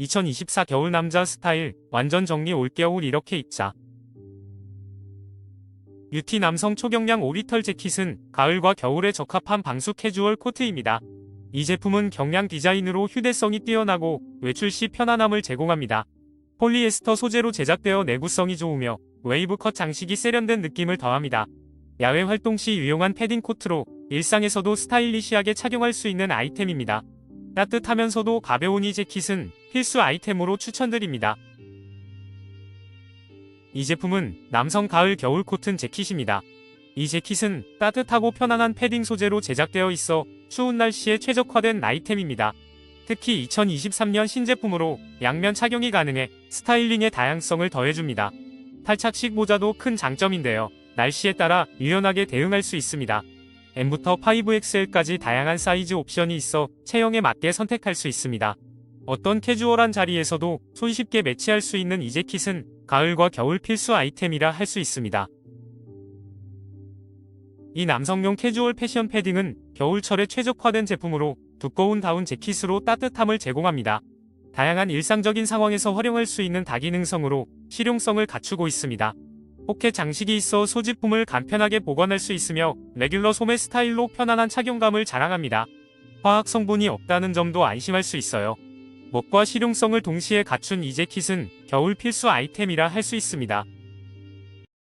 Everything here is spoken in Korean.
2024 겨울 남자 스타일 완전 정리 올겨울 이렇게 입자. 유티 남성 초경량 오리털 재킷은 가을과 겨울에 적합한 방수 캐주얼 코트입니다. 이 제품은 경량 디자인으로 휴대성이 뛰어나고 외출 시 편안함을 제공합니다. 폴리에스터 소재로 제작되어 내구성이 좋으며 웨이브 컷 장식이 세련된 느낌을 더합니다. 야외 활동 시 유용한 패딩 코트로 일상에서도 스타일리시하게 착용할 수 있는 아이템입니다. 따뜻하면서도 가벼운 이 재킷은 필수 아이템으로 추천드립니다. 이 제품은 남성 가을 겨울 코튼 재킷입니다. 이 재킷은 따뜻하고 편안한 패딩 소재로 제작되어 있어 추운 날씨에 최적화된 아이템입니다. 특히 2023년 신제품으로 양면 착용이 가능해 스타일링의 다양성을 더해줍니다. 탈착식 모자도 큰 장점인데요. 날씨에 따라 유연하게 대응할 수 있습니다. M부터 5XL까지 다양한 사이즈 옵션이 있어 체형에 맞게 선택할 수 있습니다. 어떤 캐주얼한 자리에서도 손쉽게 매치할 수 있는 이 재킷은 가을과 겨울 필수 아이템이라 할 수 있습니다. 이 남성용 캐주얼 패션 패딩은 겨울철에 최적화된 제품으로 두꺼운 다운 재킷으로 따뜻함을 제공합니다. 다양한 일상적인 상황에서 활용할 수 있는 다기능성으로 실용성을 갖추고 있습니다. 포켓 장식이 있어 소지품을 간편하게 보관할 수 있으며 레귤러 소매 스타일로 편안한 착용감을 자랑합니다. 화학 성분이 없다는 점도 안심할 수 있어요. 멋과 실용성을 동시에 갖춘 이 재킷은 겨울 필수 아이템이라 할 수 있습니다.